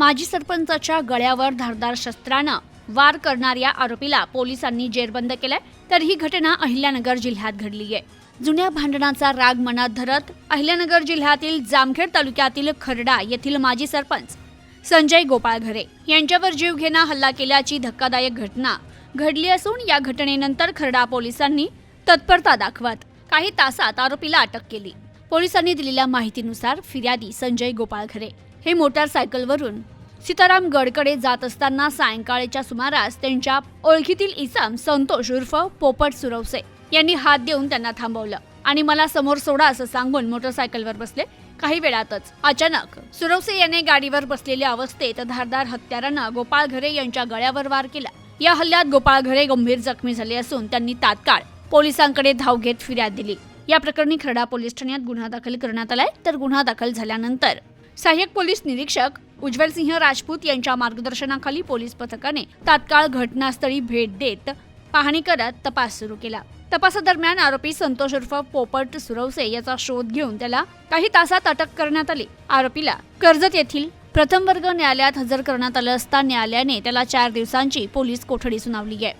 माजी सरपंचाच्या गळ्यावर धारदार शस्त्रानं वार करणाऱ्या आरोपीला पोलिसांनी जेरबंद केलाय तर ही घटना अहिल्यानगर जिल्ह्यात घडली आहे जुन्या भांडणाचा राग मनात धरत अहिल्यानगर जिल्ह्यातील जामखेड तालुक्यातील खरडा येथील माजी सरपंच संजय गोपाळ घरे यांच्यावर जीवघेणा हल्ला केल्याची धक्कादायक घटना घडली असून या घटनेनंतर खरडा पोलिसांनी तत्परता दाखवत काही तासात आरोपीला अटक केली. पोलिसांनी दिलेल्या माहितीनुसार फिर्यादी संजय गोपाळ घरे हे मोटारसायकलवरून. सीताराम गडकडे जात असताना सायंकाळच्या सुमारास त्यांच्या ओळखीतील इसम संतोष उर्फ पोपट सुरवसे यांनी हात देऊन त्यांना थांबवलं. आणि मला समोर सोडा असं सांगून मोटरसायकलवर बसले. काही वेळातच अचानक सुरवसे याने गाडीवर बसलेल्या अवस्थेत धारदार हत्यारानं गोपाळ घरे यांच्या गळ्यावर वार केला. या हल्ल्यात गोपाळ घरे गंभीर जखमी झाले असून त्यांनी तात्काळ पोलिसांकडे धाव घेत फिर्याद दिली. या प्रकरणी खरडा पोलीस ठाण्यात गुन्हा दाखल करण्यात आलाय. तर गुन्हा दाखल झाल्यानंतर सहाय्यक पोलीस निरीक्षक उज्ज्वल सिंह राजपूत यांच्या मार्गदर्शनाखाली पोलीस पथकाने तात्काळ घटनास्थळी भेट देत पाहणी करत तपास सुरू केला. तपासादरम्यान आरोपी संतोष उर्फ पोपट सुरवसे याचा शोध घेऊन त्याला काही तासात अटक करण्यात आली. आरोपीला कर्जत येथील प्रथम वर्ग न्यायालयात हजर करण्यात आलं असता न्यायालयाने त्याला चार दिवसांची पोलीस कोठडी सुनावली आहे.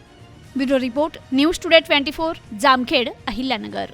Bureau report news today twenty four Jamkhed Ahilyanagar.